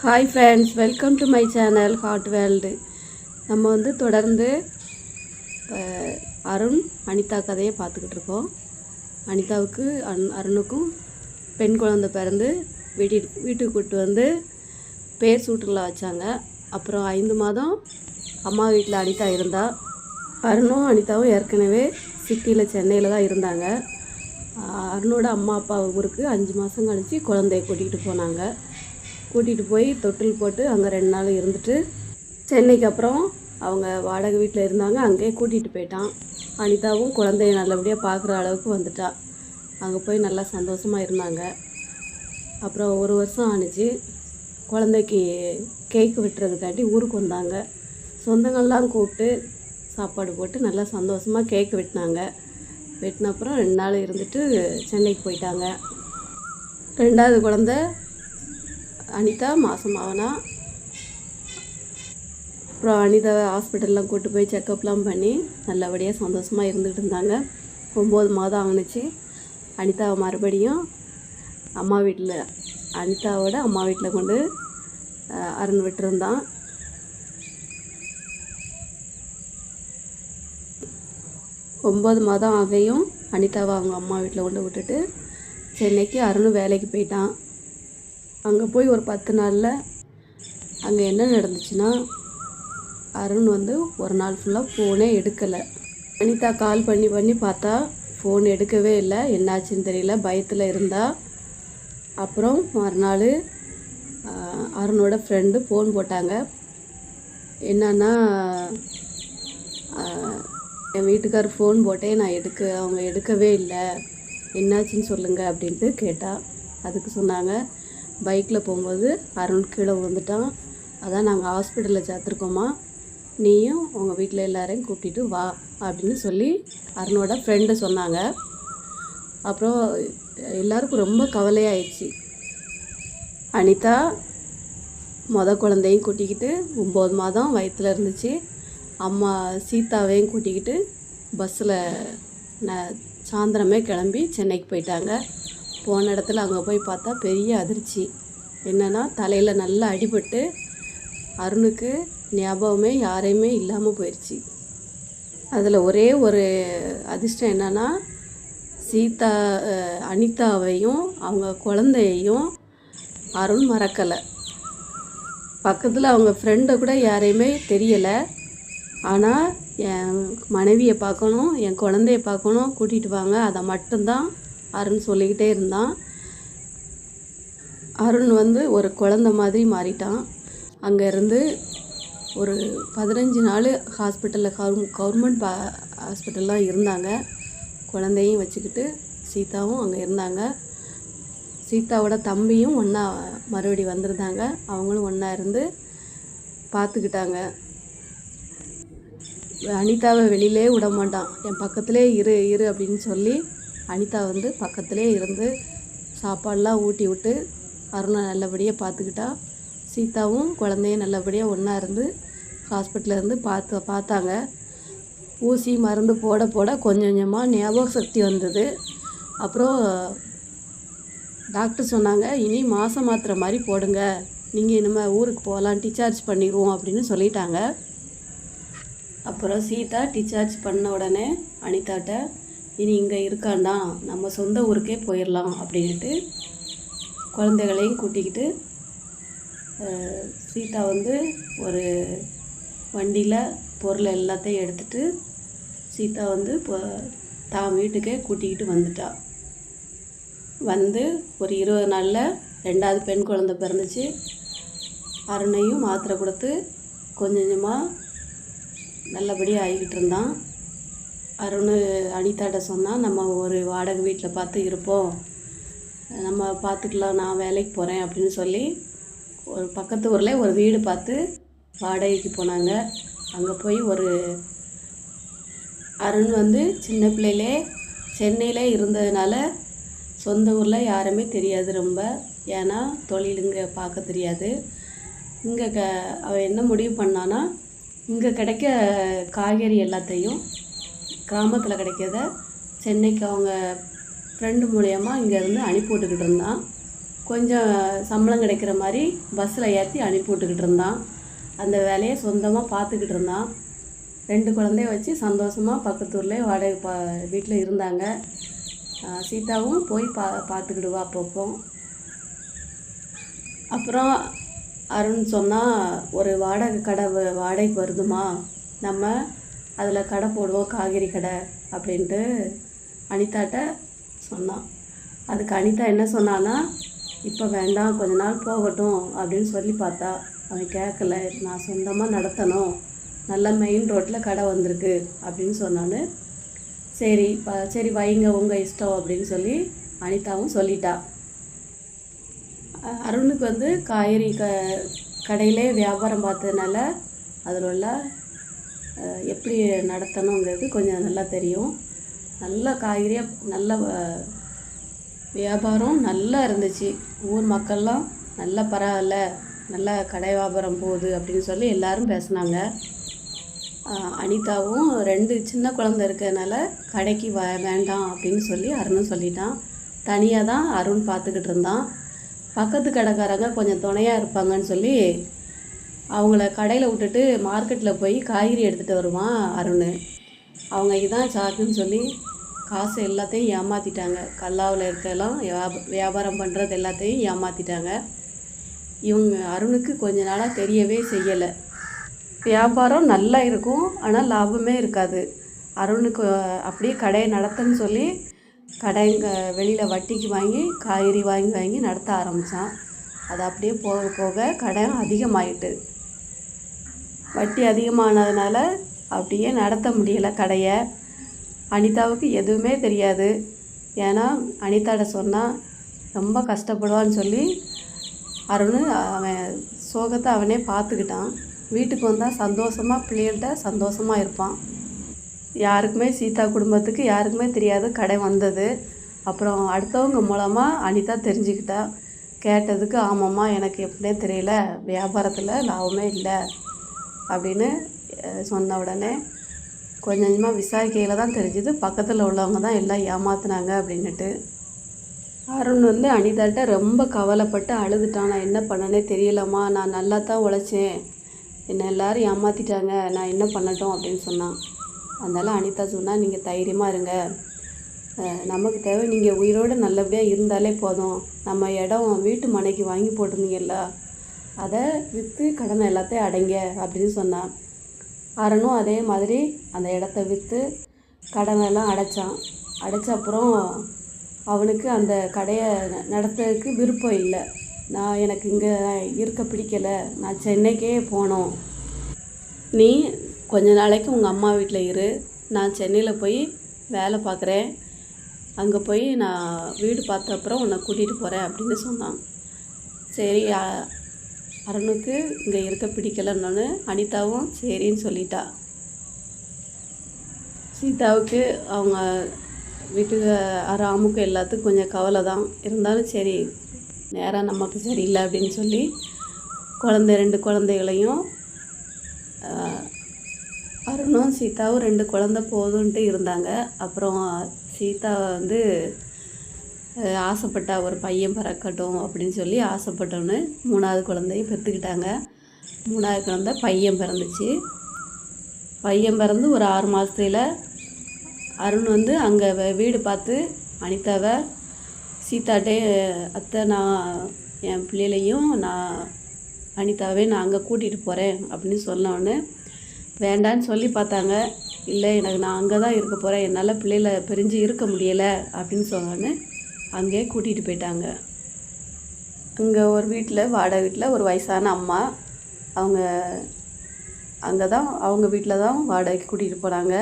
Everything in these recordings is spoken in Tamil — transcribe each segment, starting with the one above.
Hi friends welcome to my channel hot world நம்ம வந்து தொடர்ந்து அருண் அனிதா கதையை பார்த்துக்கிட்டு இருக்கோம். அனிதாவுக்கு அன் அருணுக்கும் பெண் குழந்தை பிறந்து வீட்டில் வீட்டுக்கு கூப்பிட்டு வந்து பேர் சூட்டில் வச்சாங்க. அப்புறம் ஐந்து மாதம் அம்மா வீட்டில் அனிதா இருந்தா. அருணும் அனிதாவும் ஏற்கனவே சிட்டியில் சென்னையில் தான் இருந்தாங்க. அருணோட அம்மா அப்பா ஊருக்கு அஞ்சு மாதம் கழித்து குழந்தைய கூட்டிகிட்டு போனாங்க. கூட்டிகிட்டு போய் தொட்டில் போட்டு அங்கே ரெண்டு நாள் இருந்துட்டு சென்னைக்கு அப்புறம் அவங்க வாடகை வீட்டில் இருந்தாங்க. அங்கேயே கூட்டிகிட்டு போயிட்டான். அனிதாவும் குழந்தைய நல்லபடியாக பார்க்குற அளவுக்கு வந்துட்டா. அங்கே போய் நல்லா சந்தோஷமாக இருந்தாங்க. அப்புறம் ஒரு வருஷம் ஆணுச்சு குழந்தைக்கு கேக்கு வெட்டுறதுக்காட்டி ஊருக்கு வந்தாங்க. சொந்தங்கள்லாம் கூப்பிட்டு சாப்பாடு போட்டு நல்லா சந்தோஷமாக கேக்கு வெட்டினாங்க. வெட்டின அப்புறம் ரெண்டு நாள் இருந்துட்டு சென்னைக்கு போயிட்டாங்க. ரெண்டாவது குழந்தை அனிதா மாதமாகனா அப்புறம் அனிதா ஹாஸ்பிட்டல்லாம் கூட்டு போய் செக்கப்லாம் பண்ணி நல்லபடியாக சந்தோஷமாக இருந்துகிட்டு இருந்தாங்க. ஒம்பது மாதம் ஆகுனுச்சு அனிதாவை மறுபடியும் அம்மா வீட்டில் அனிதாவோட அம்மா வீட்டில் கொண்டு அருண் விட்டுருந்தான். ஒம்பது மாதம் ஆகையும் அனிதாவை அவங்க அம்மா வீட்டில் கொண்டு விட்டுட்டு சென்னைக்கு அருணும் வேலைக்கு போயிட்டான். அங்கே போய் ஒரு பத்து நாளில் அங்கே என்ன நடந்துச்சுன்னா அருண் வந்து ஒரு நாள் ஃபுல்லாக ஃபோனே எடுக்கலை. அனிதா கால் பண்ணி பண்ணி பார்த்தா ஃபோன் எடுக்கவே இல்லை. என்னாச்சுன்னு தெரியல. பயத்தில் இருந்தா. அப்புறம் மறுநாள் அருணோட ஃப்ரெண்டு ஃபோன் போட்டாங்க. என்னன்னா என் வீட்டுக்கார் ஃபோன் போட்டேன். நான் எடுக்க அவங்க எடுக்கவே இல்லை. என்னாச்சுன்னு சொல்லுங்கள் அப்படின்ட்டு கேட்டால் அதுக்கு சொன்னாங்க. பைக்கில் போகும்போது அருண் கீழே விழுந்துட்டான். அதான் நாங்கள் ஹாஸ்பிட்டலில் சேர்த்துருக்கோமா நீயும் உங்கள் வீட்டில் எல்லாரையும் கூப்பிட்டுட்டு வா அப்படின்னு சொல்லி அருணோட ஃப்ரெண்டு சொன்னாங்க. அப்புறம் எல்லாருக்கும் ரொம்ப கவலையாயிடுச்சு. அனிதா மொத குழந்தையும் கூட்டிக்கிட்டு ஒம்பது மாதம் வயிற்றில் இருந்துச்சு. அம்மா சீதாவையும் கூட்டிக்கிட்டு பஸ்ஸில் ந சாயந்தரமே கிளம்பி சென்னைக்கு போயிட்டாங்க. போன இடத்துல அங்கே போய் பார்த்தா பெரிய அதிர்ச்சி. என்னென்னா தலையில் நல்லா அடிபட்டு அருணுக்கு ஞாபகமே யாரையுமே இல்லாமல் போயிடுச்சு அதில் ஒரே ஒரு அதிர்ஷ்டம் என்னன்னா சீதா அனிதாவையும் அவங்க குழந்தையையும் அருண் மறக்கலை. பக்கத்தில் அவங்க ஃப்ரெண்டை கூட யாரையுமே தெரியலை. ஆனால் என் மனைவியை பார்க்கணும் என் குழந்தைய பார்க்கணும் கூட்டிகிட்டு வாங்க அதை மட்டும்தான் அருண் சொல்லிக்கிட்டே இருந்தான். அருண் வந்து ஒரு குழந்த மாதிரி மாறிட்டான். அங்கேருந்து ஒரு பதினஞ்சு நாள் ஹாஸ்பிட்டலில் கவர் கவர்மெண்ட் பா ஹாஸ்பிட்டல்லாம் இருந்தாங்க. குழந்தையும் வச்சுக்கிட்டு சீதாவும் அங்கே இருந்தாங்க. சீதாவோட தம்பியும் ஒன்றா மறுபடி வந்திருந்தாங்க. அவங்களும் ஒன்றா இருந்து பார்த்துக்கிட்டாங்க அனிதாவை வெளியிலே விட மாட்டான். என் பக்கத்திலே இரு இரு அப்படின்னு சொல்லி அனிதா வந்து பக்கத்துலேயே இருந்து சாப்பாடெலாம் ஊட்டி விட்டு அருணை நல்லபடியாக பார்த்துக்கிட்டா சீதாவும் குழந்தையும் நல்லபடியாக ஒன்றா இருந்து ஹாஸ்பிட்டலில் இருந்து பார்த்து பார்த்தாங்க. ஊசி மருந்து போட போட கொஞ்சம் கொஞ்சமாக ஞாபக சக்தி வந்தது. அப்புறம் டாக்டர் சொன்னாங்க இனி மாதம் மாத்திரை மாதிரி போடுங்க. நீங்கள் இனிமேல் ஊருக்கு போகலாம் டிஸ்சார்ஜ் பண்ணிடுவோம் அப்படின்னு சொல்லிட்டாங்க. அப்புறம் சீதா டிஸ்சார்ஜ் பண்ண உடனே அனிதாட்ட இனி இங்கே இருக்காண்டா நம்ம சொந்த ஊருக்கே போயிடலாம் அப்படின்ட்டு குழந்தைகளையும் கூட்டிக்கிட்டு சீதா வந்து ஒரு வண்டியில் பொருள் எல்லாத்தையும் எடுத்துட்டு சீதா வந்து இப்போ தான் வீட்டுக்கே கூட்டிக்கிட்டு வந்துட்டா. வந்து ஒரு இருபது நாளில் ரெண்டாவது பெண் குழந்தை பிறந்துச்சு. அருணையும் மாத்திரை கொடுத்து கொஞ்சம் கொஞ்சமாக நல்லபடியாக ஆகிக்கிட்டு இருந்தான். அருண் அனிதாட்ட சொன்னால் நம்ம ஒரு வாடகை வீட்டில் பார்த்து இருப்போம். நம்ம பார்த்துக்கலாம் நான் வேலைக்கு போகிறேன் அப்படின்னு சொல்லி ஒரு பக்கத்து ஊரில் ஒரு வீடு பார்த்து வாடகைக்கு போனாங்க. அங்கே போய் ஒரு அருண் வந்து சின்ன பிள்ளையிலே சென்னையிலே இருந்ததுனால சொந்த ஊரில் யாருமே தெரியாது ரொம்ப. ஏன்னா தொழில் இங்கே பார்க்க தெரியாது. இங்கே க அவன் என்ன முடிவு பண்ணான்னா இங்கே கிடைக்க காய்கறி எல்லாத்தையும் கிராமத்தில் கிடைக்கிறத சென்னைக்கு அவங்க ஃப்ரெண்டு மூலயமா இங்கேருந்து அனுப்பி விட்டுக்கிட்டு இருந்தான். கொஞ்சம் சம்பளம் கிடைக்கிற மாதிரி பஸ்ஸில் ஏற்றி அனுப்பி விட்டுக்கிட்டு இருந்தான். அந்த வேலையை சொந்தமாக பார்த்துக்கிட்டு இருந்தான். ரெண்டு குழந்தைய வச்சு சந்தோஷமாக பக்கத்தூர்லேயே வாடகை பா வீட்டில் இருந்தாங்க. சீதாவும் போய் பா பார்த்துக்கிடுவா அப்பப்போ. அப்புறம் அருண் சொன்னால் ஒரு வாடகை கடை வ- வாடகைக்கு வருதுமா நம்ம அதில் கடை போடுவோம் காய்கறி கடை அப்படின்ட்டு அனிதாட்ட சொன்னான். அதுக்கு அனிதா என்ன சொன்னான்னா இப்போ வேண்டாம் கொஞ்ச நாள் போகட்டும் அப்படின்னு சொல்லி பார்த்தா அவன் கேட்கல நான் சொந்தமாக நடத்தணும். நல்ல மெயின் ரோட்டில் கடை வந்திருக்கு அப்படின்னு சொன்னான்னு சரி ப- சரி வைங்க உங்கள் இஷ்டம் அப்படின்னு சொல்லி அனிதாவும் சொல்லிட்டா. அருணுக்கு வந்து காய்கறி க கடையிலே வியாபாரம் பார்த்ததுனால அதில் உள்ள எப்படி நடத்தணுங்கிறது கொஞ்சம் நல்லா தெரியும். நல்ல காய்கறியாக நல்ல வியாபாரம் நல்லா இருந்துச்சு. ஊர் மக்கள்லாம் நல்லா பரவாயில்ல நல்லா கடை வியாபாரம் போகுது அப்படின்னு சொல்லி எல்லாரும் பேசினாங்க. அனிதாவும் ரெண்டு சின்ன குழந்த இருக்கிறதுனால கடைக்கு வ வேண்டாம் அப்படின்னு சொல்லி அருணும் சொல்லிட்டான். தனியாக தான் அருண் பார்த்துக்கிட்டு இருந்தான். பக்கத்து கடைக்காரங்க கொஞ்சம் துணையாக இருப்பாங்கன்னு சொல்லி அவங்கள கடையில் விட்டுட்டு மார்க்கெட்டில் போய் காய்கறி எடுத்துகிட்டு வருவான் அருண். அவங்க இதுதான் சாக்குன்னு சொல்லி காசு எல்லாத்தையும் ஏமாற்றிட்டாங்க கல்லாவில் இருக்கலாம் வியாபாரம் பண்ணுறது எல்லாத்தையும் ஏமாற்றிட்டாங்க இவங்க அருணுக்கு கொஞ்ச நாளாக தெரியவே செய்யலை. வியாபாரம் நல்லா இருக்கும் ஆனால் லாபமே இருக்காது. அருணுக்கு அப்படியே கடையை நடத்துன்னு சொல்லி கடைங்க வெளியில் வட்டிக்கு வாங்கி காய்கறி வாங்கி வாங்கி நடத்த ஆரம்பித்தான் அது அப்படியே போக போக கடை அதிகமாயிட்டு வட்டி அதிகமானதுனால அப்படியே நடத்த முடியல கடையை. அனிதாவுக்கு எதுவுமே தெரியாது. ஏன்னா அனிதாட்ட சொன்னால் ரொம்ப கஷ்டப்படுவான்னு சொல்லி அருண் அவன் சோகத்தை அவனே பார்த்துக்கிட்டான். வீட்டுக்கு வந்தால் சந்தோஷமாக பிள்ளைகள்கிட்ட சந்தோஷமாக இருப்பான். யாருக்குமே சீதா குடும்பத்துக்கு யாருக்குமே தெரியாது கடை வந்தது. அப்புறம் அடுத்தவங்க மூலமாக அனிதா தெரிஞ்சுக்கிட்டா. கேட்டதுக்கு ஆமாம்மா எனக்கு எப்படினே தெரியல. வியாபாரத்தில் லாபமே இல்லை. அப்படின்னு சொன்ன உடனே கொஞ்சம் கொஞ்சமாக விசாரிக்கையில் தான் தெரிஞ்சுது. பக்கத்தில் உள்ளவங்க தான் எல்லாம் ஏமாத்துனாங்க அப்படின்னுட்டு. அருண் வந்து அனிதாட்ட ரொம்ப கவலைப்பட்டு அழுதுட்டான். நான் என்ன பண்ணனே தெரியலம்மா. நான் நல்லா தான் உழைச்சேன். என்னை எல்லோரும் ஏமாற்றிட்டாங்க நான் என்ன பண்ணட்டும் அப்படின்னு சொன்னான். அதனால் அனிதா சொன்னால் நீங்கள் தைரியமாக இருங்க. நமக்கு தேவை நீங்கள் உயிரோடு நல்லபடியாக இருந்தாலே போதும். நம்ம இடம் வீட்டு மனைக்கு வாங்கி போட்டிருந்தீங்கல்ல. அதை விற்று கடனை எல்லாத்தையும் அடைங்க அப்படின்னு சொன்னான் அரணும் அதே மாதிரி அந்த இடத்த விற்று கடனெல்லாம் அடைச்சான். அடைச்ச அப்புறம் அவனுக்கு அந்த கடையை ந- நடத்துறதுக்கு விருப்பம் இல்லை. நான் எனக்கு இங்கே இருக்க பிடிக்கலை. நான் சென்னைக்கே போனோம். நீ கொஞ்ச நாளைக்கு உங்கள் அம்மா வீட்டில் இரு. நான் சென்னையில் போய் வேலை பார்க்குறேன் அங்கே போய் நான் வீடு பார்த்த அப்புறம் உன்னை கூட்டிகிட்டு போகிறேன் அப்படின்னு சொன்னான். சரி அருணுக்கு இங்கே இருக்க பிடிக்கலன்னு அனிதாவும் சரின்னு சொல்லிட்டா. சீதாவுக்கு அவங்க வீட்டுக்கு ராமுக்கு எல்லாத்துக்கும் கொஞ்சம் கவலை தான். இருந்தாலும் சரி நேராக நமக்கு சரியில்லை அப்படின்னு சொல்லி குழந்தை ரெண்டு குழந்தைகளையும் அருணும் சீதாவும் ரெண்டு குழந்தை போதுன்ட்டு இருந்தாங்க. அப்புறம் சீதா வந்து ஆசைப்பட்டா ஒரு பையன் பிறக்கட்டும் அப்படின்னு சொல்லி ஆசைப்பட்டோன்னு மூணாவது குழந்தையும் பெற்றுக்கிட்டாங்க. மூணாவது குழந்தை பையன் பிறந்துச்சு. பையன் பிறந்து ஒரு ஆறு மாதத்துல அருண் வந்து அங்கே வீடு பார்த்து அனிதாவை சீதாட்டே அத்தை நான் என் பிள்ளைகளையும் நான் அனிதாவே நான் அங்கே கூட்டிகிட்டு போகிறேன் அப்படின்னு சொன்னோடனே வேண்டான்னு சொல்லி பார்த்தாங்க. இல்லை எனக்கு நான் அங்கே தான் இருக்க போகிறேன் என்னால் பிள்ளைகளை பிரிஞ்சு இருக்க முடியலை அப்படின்னு சொன்னோடனே அங்கேயே கூட்டிகிட்டு போயிட்டாங்க. அங்கே ஒரு வீட்டில் வாடகை வீட்டில் ஒரு வயசான அம்மா. அவங்க அங்கே தான் அவங்க வீட்டில் தான் வாடகைக்கு கூட்டிகிட்டு போனாங்க.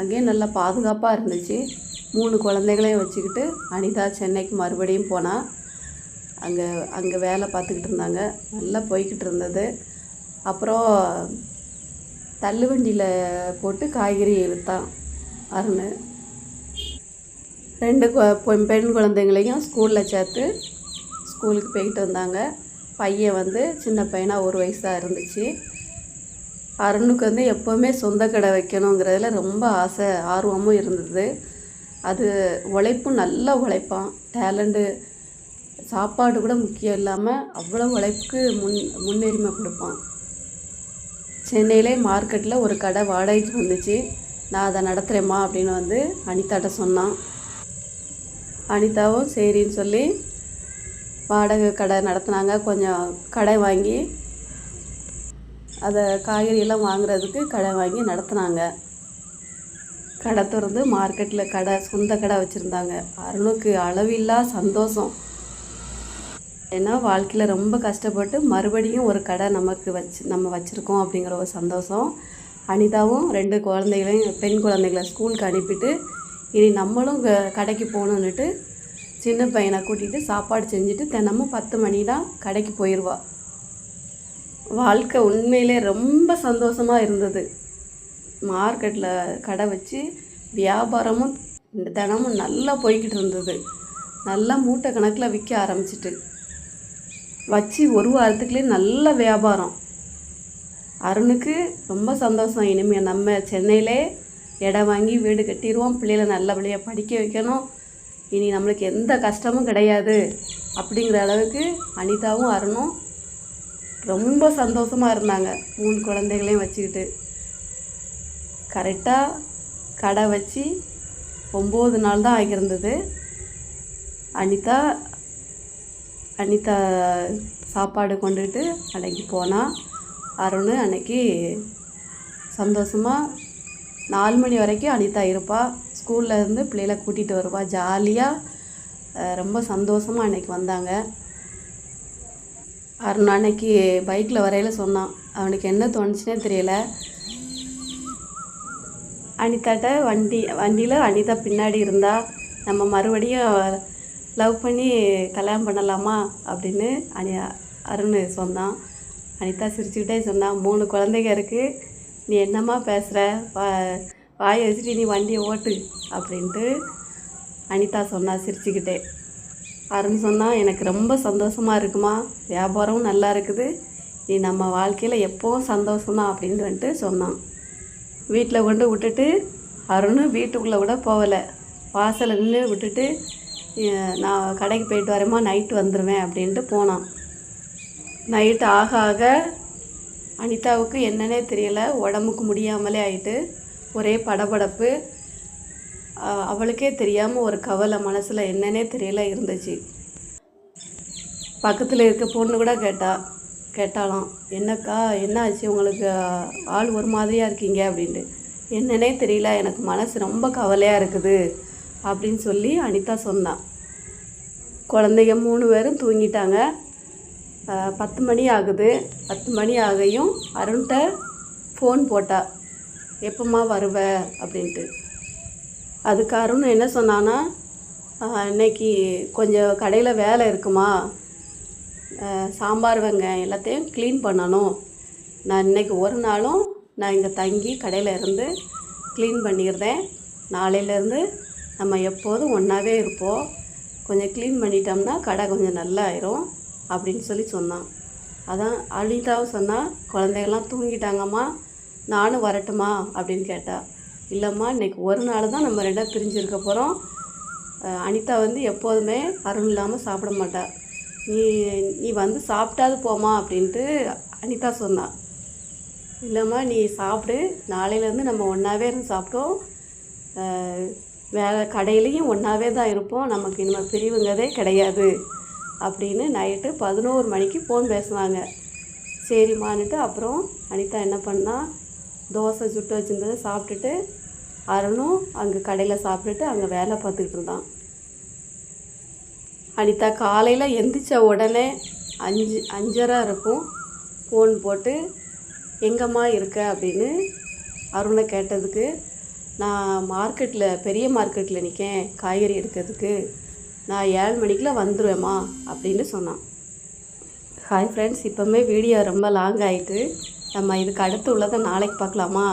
அங்கேயே நல்லா பாதுகாப்பாக இருந்துச்சு. மூணு குழந்தைகளையும் வச்சுக்கிட்டு அனிதா சென்னைக்கு மறுபடியும் போனால் அங்கே அங்கே வேலை பார்த்துக்கிட்டு இருந்தாங்க. நல்லா போய்கிட்டு இருந்தது. அப்புறம் தள்ளுவண்டியில் போட்டு காய்கறி விற்றான் அருண். ரெண்டு பெண் குழந்தைங்களையும் ஸ்கூலில் சேர்த்து ஸ்கூலுக்கு போயிட்டு வந்தாங்க. பையன் வந்து சின்ன பையனாக ஒரு வயசாக இருந்துச்சு. அருணுக்கு வந்து எப்போவுமே சொந்த கடை வைக்கணுங்கிறதுல ரொம்ப ஆசை ஆர்வமும் இருந்தது. அது உழைப்பும் நல்லா உழைப்பான். டேலண்ட்டு சாப்பாடு கூட முக்கியம் இல்லாமல் அவ்வளோ உழைப்புக்கு முன் முன்னுரிமை கொடுப்பான். சென்னையிலே மார்க்கெட்டில் ஒரு கடை வாடகைக்கு வந்துச்சு. நான் அதை நடத்துகிறேம்மா அப்படின்னு வந்து அனிதாட்ட சொன்னான். அனிதாவும் சரின்னு சொல்லி வாடகை கடை நடத்துனாங்க. கொஞ்சம் கடை வாங்கி அதை காய்கறியெல்லாம் வாங்குறதுக்கு கடை வாங்கி நடத்துனாங்க. கடை திறந்து மார்க்கெட்டில் கடை சொந்த கடை வச்சுருந்தாங்க. அருணுக்கு அளவில்லா சந்தோஷம். ஏன்னா வாழ்க்கையில் ரொம்ப கஷ்டப்பட்டு மறுபடியும் ஒரு கடை நமக்கு வச்சு நம்ம வச்சுருக்கோம் அப்படிங்கிற ஒரு சந்தோஷம். அனிதாவும் ரெண்டு குழந்தைகளையும் பெண் குழந்தைகளை ஸ்கூலுக்கு அனுப்பிட்டு இனி நம்மளும் க- கடைக்கு போகணுன்னுட்டு சின்ன பையனை கூட்டிகிட்டு சாப்பாடு செஞ்சுட்டு தினமும் பத்து மணி தான் கடைக்கு போயிடுவா வாழ்க்கை உண்மையிலே ரொம்ப சந்தோஷமாக இருந்தது. மார்க்கெட்டில் கடை வச்சு வியாபாரமும் இந்த தினமும் நல்லா போய்கிட்டு இருந்தது. நல்லா மூட்டை கணக்கில் விற்க ஆரம்பிச்சிட்டு. வச்சு ஒரு வாரத்துக்குள்ளே நல்ல வியாபாரம். அருணுக்கு ரொம்ப சந்தோஷம். இனிமேல் நம்ம சென்னையிலே இடம் வாங்கி வீடு கட்டிடுவோம். பிள்ளைகளை நல்லபடியாக படிக்க வைக்கணும். இனி நம்மளுக்கு எந்த கஷ்டமும் கிடையாது. அப்படிங்கிற அளவுக்கு அனிதாவும் அருணும். ரொம்ப சந்தோஷமாக இருந்தாங்க. மூணு குழந்தைகளையும் வச்சுக்கிட்டு. கரெக்டாக கடை வச்சு ஒம்பது நாள் தான் ஆகியிருந்தது. அனிதா அனிதா சாப்பாடு கொண்டுட்டு அன்னைக்கு போனால் அருண் அன்னைக்கு சந்தோஷமாக நாலு மணி வரைக்கும் அனிதா இருப்பாள் ஸ்கூல்லேருந்து பிள்ளைகளை கூட்டிகிட்டு வருவாள் ஜாலியாக ரொம்ப சந்தோஷமாக அன்னைக்கு வந்தாங்க. அருண் அன்னைக்கு பைக்கில் வரையில் சொன்னான். அவனுக்கு என்ன தோணுச்சுனே தெரியல. அனிதாட்ட வண்டி வண்டியில் அனிதா பின்னாடி இருந்தா நம்ம மறுபடியும் லவ் பண்ணி கல்யாணம் பண்ணலாமா அப்படின்னு அனி அருண் சொன்னான். அனிதா சிரிச்சுக்கிட்டே சொன்னான் மூணு குழந்தைங்க இருக்குது நீ என்னம்மா பேசுகிற வா வாயை வச்சுட்டு நீ வண்டியை ஓட்டு அப்படின்ட்டு அனிதா சொன்னா சிரிச்சுக்கிட்டே. அருண் சொன்னால் எனக்கு ரொம்ப சந்தோஷமாக இருக்குமா? வியாபாரமும் நல்லா இருக்குது. நீ நம்ம வாழ்க்கையில் எப்போவும் சந்தோஷம்தான் அப்படின்னு வந்துட்டு சொன்னான். வீட்டில் கொண்டு விட்டுட்டு அருண் வீட்டுக்குள்ளே கூட போகலை. வாசலில் நின்று விட்டுட்டு நான் கடைக்கு போயிட்டு வரேம்மா நைட்டு வந்துடுவேன் அப்படின்ட்டு போனான். நைட்டு ஆக ஆக அனிதாவுக்கு என்னன்னே தெரியலை உடம்புக்கு முடியாமலே ஆயிட்டு ஒரே படபடப்பு. அவளுக்கே தெரியாமல் ஒரு கவலை மனசில் என்னன்னே தெரியல இருந்துச்சு. பக்கத்தில் இருக்க பொண்ணு கூட கேட்டா கேட்டாலாம் என்னக்கா என்ன ஆச்சு உங்களுக்கு ஆள் ஒரு மாதிரியாக இருக்கீங்க? அப்படின்ட்டு. என்னன்னே தெரியல எனக்கு மனசு ரொம்ப கவலையாக இருக்குது அப்படின்னு சொல்லி அனிதா சொன்னான் குழந்தைங்க மூணு பேரும் தூங்கிட்டாங்க. பத்து மணி ஆகுது. பத்து மணி ஆகையும் அருண்கிட்ட ஃபோன் போட்டா. எப்போம்மா வருவ? அப்படின்ட்டு. அதுக்கு அருண் என்ன சொன்னான்னா இன்னைக்கு கொஞ்சம் கடையில் வேலை இருக்குமா? சாம்பார் வெங்காயம் எல்லாத்தையும் க்ளீன் பண்ணணும். நான் இன்னைக்கு ஒரு நாளும் நான் இங்கே தங்கி கடையில் இருந்து க்ளீன் பண்ணியிருந்தேன் நாளையிலேருந்து நம்ம எப்போதும் ஒன்றாவே இருப்போம். கொஞ்சம் க்ளீன் பண்ணிட்டோம்னா கடை கொஞ்சம் நல்லா ஆயிரும். அப்படின்னு சொல்லி சொன்னான். அதான் அனிதாவும் சொன்னால் குழந்தைகள்லாம் தூங்கிட்டாங்கம்மா நானும் வரட்டுமா அப்படின்னு கேட்டா. இல்லைம்மா இன்னைக்கு ஒரு நாள் தான் நம்ம ரெண்டாக பிரிஞ்சிருக்க போகிறோம் அனிதா வந்து எப்போதுமே அருண் இல்லாமல் சாப்பிட மாட்டா. நீ நீ வந்து சாப்பிட்டாது போமா அப்படின்ட்டு அனிதா சொன்னான் இல்லைம்மா நீ சாப்பிடு. நாளையிலேருந்து நம்ம ஒன்றாவே இருந்து சாப்பிட்டோம். வேறு வேலை கடையிலையும் ஒன்றாவே தான் இருப்போம். நமக்கு இனிமேல் பிரிவுங்கிறதே கிடையாது. அப்படின்னு நைட்டு பதினோரு மணிக்கு ஃபோன் பேசினாங்க. சரிம்மான்னுட்டு அப்புறம் அனிதா என்ன பண்ணா தோசை சுட்டு வச்சுருந்ததை சாப்பிட்டுட்டு அருணும் அங்கே கடையில் சாப்பிட்டுட்டு அங்கே வேலை பார்த்துக்கிட்டு இருந்தான். அனிதா காலையில் எந்திரிச்ச உடனே அஞ்சு அஞ்சரை இருக்கும். ஃபோன் போட்டு எங்கம்மா இருக்க? அப்படின்னு அருணை கேட்டதுக்கு நான் மார்க்கெட்டில் பெரிய மார்க்கெட்டில் நிற்கேன் காய்கறி எடுக்கிறதுக்கு. நான் ஏழு மணிக்கெலாம் வந்துடுவேம்மா அப்படின்னு சொன்னான். ஹாய் ஃப்ரெண்ட்ஸ் இப்போவுமே வீடியோ ரொம்ப லாங் ஆகிட்டு நம்ம இதுக்கு அடுத்து உள்ளதை நாளைக்கு பார்க்கலாமா?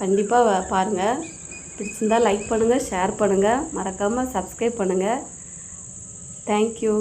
கண்டிப்பாக பாருங்கள் பிடிச்சிருந்தால் லைக் பண்ணுங்கள் ஷேர் பண்ணுங்கள் மறக்காமல் சப்ஸ்கிரைப் பண்ணுங்கள் தேங்க்யூ